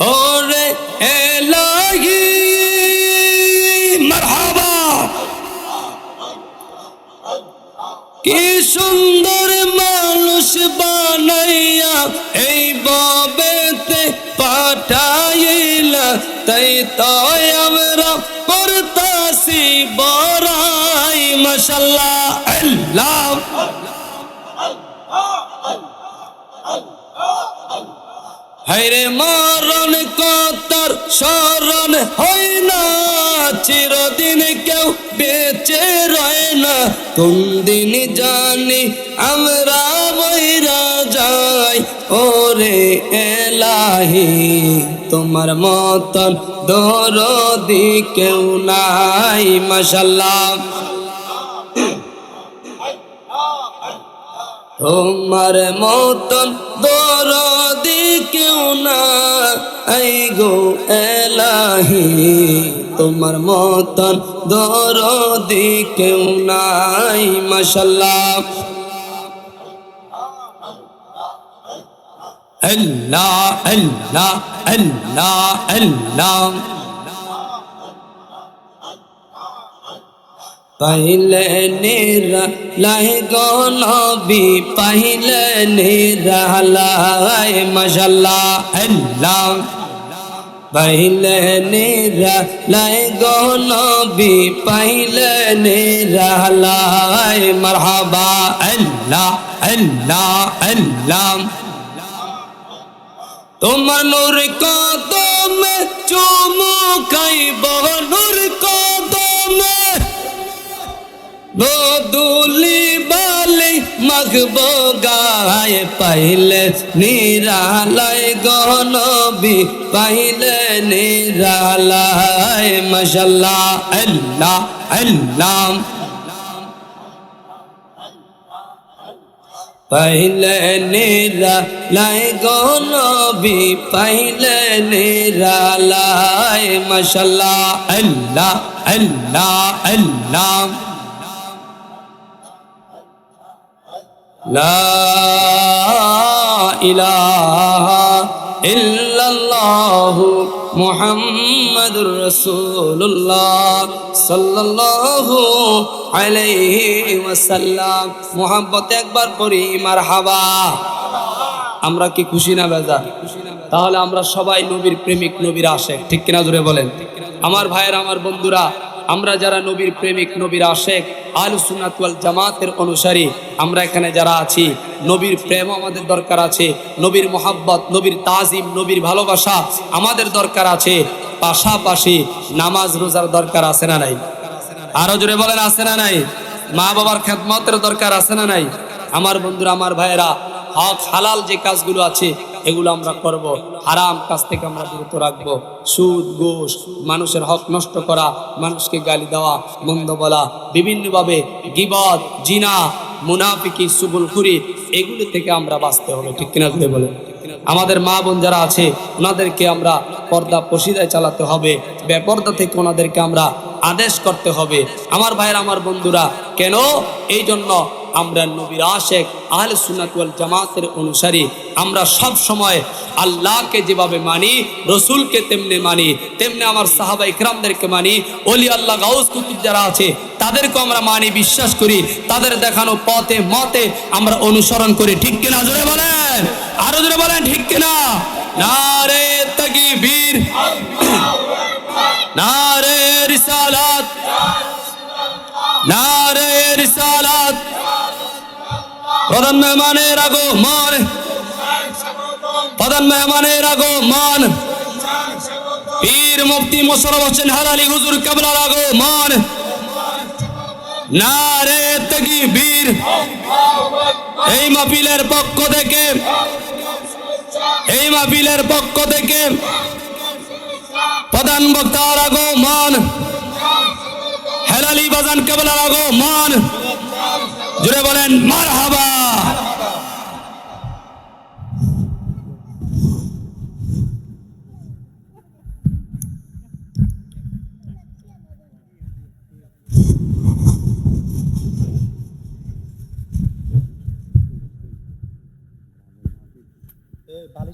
ওরে এলাহি, মারহাবা। কি সুন্দর মানুষ বানাইয়া এই ববেতে পাঠাইলা। তাই তো আমরা করতাছি বড়াই, মাশাল্লাহ। আল্লাহ। হাইরে মরণ কতর শরণ হয় না, চিরদিন কেউ বেঁচে রয় না। কোন দিন জানি আমরা বৈরা যাই, ওরে এলাহি, তোমার মতন দরদি কেউ নাই, মাশাল্লাহ। তোমার মতন দরদি আই গো এলাহি তোমার মতন দরদি কেউ নাই মাশাল্লাহ। আল্লাহ আল্লাহ আল্লাহ আল্লাহ। পাইলে নিরা লাই গনবি পাইলে নিরা লাই মশাল্লাহ আল্লাহ পাইলে নিরা লাই গনবি পাইলে নিরা লাই মারহাবা আল্লাহ আল্লাহ আল্লাহ তোমার নূর কদমে চুমু খাইব নূর কদমে বদুলি বালি মগব গায়ে পাইলে নিরালায়, গনবি পাইলে নিরালায়। মশাল্লাহ, আল্লাহ আল্লাহ। পাইলে নিরা লাই গনবি পাইলে নিরা লাই মশাল্লাহ, আল্লাহ আল্লাহ আল্লাহ। মোহাম্মদুর রসুল্লাহ সাল্লাহ আলাইহি ওয়াসাল্লাম। মোহাম্মত একবার করি মার হাবা আমরা কি খুশি না বেজা তাহলে আমরা সবাই নবীর প্রেমিক, নবীর আসে ঠিক কিনা ধরে বলেন? আমার ভাইয়ের, আমার বন্ধুরা আমরা যারা নবীর প্রেমিক, নবীর আশেক আল সুনাতুয়াল জামাতের অনুসারী, আমরা এখানে যারা আছি, নবীর প্রেম আমাদের দরকার আছে, নবীর মোহাব্বত, নবীর তাজিম, নবীর ভালোবাসা আমাদের দরকার আছে, পাশাপাশি নামাজ, রোজার দরকার আছে না নাই? আরও জোরে বলেন, আছে না নাই? মা বাবার খেদমতের দরকার আছে না নাই? আমার বন্ধুরা, আমার ভাইয়েরা, হক, হালাল যে কাজগুলো আছে এগুলো আমরা করব। হারাম কাজ থেকে আমরা বিরত রাখব। সুদ, ঘুষ, মানুষের হক নষ্ট করা, মানুষকে গালি দেওয়া, মন্দ বলা, বিভিন্নভাবে গিবদ, জিনা, মুনাফিকি, সুবুলখুরি, এগুলো থেকে আমরা বাঁচতে হবে। ঠিক কিনা করে বলে আমাদের মা বোন যারা আছে, ওনাদেরকে আমরা পর্দা পশিদায় চালাতে হবে। বেপর্দা থেকে ওনাদেরকে আমরা আদেশ করতে হবে। আমার ভাইয়ের, আমার বন্ধুরা, কেন? এই জন্য আমরা নবীর আশেক, আহলে সুন্নাতুল জামাতের অনুসারী। আমরা সব সময় আল্লাহকে যেভাবে মানি, রসুলকে তেমনি মানি, তেমনি আমার সাহাবা ইকরামদেরকে মানি অলি আল্লাহ গাউস কুতুব যারা আছে তাদেরকে আমরা মানি, বিশ্বাস করি, তাদের দেখানো পথে, মতে আমরা অনুসরণ করি। ঠিক কিনা? জোরে বলেন। আরও জোরে বলেন, ঠিক কিনা? নারে প্রধান মেহমানের আগমন। প্রধান মেহমানের আগমন। পীর মুফতি মোশারফ হোসেন হালালি হুজুর কাবলার আগমন। নারে তাকবীর। এই মাহফিলের পক্ষ থেকে, এই মাহফিলের পক্ষ থেকে প্রধান বক্তার আগমন। হেলালি বাজান কেবলার আগমন। জুড়ে বলেন মার হাবা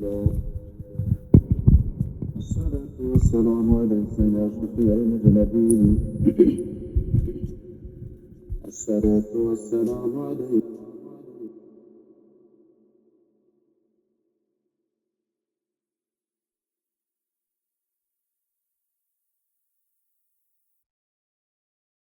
الله الصلاة والسلام عليك يا شفيع المذنبين الصلاة والسلام عليك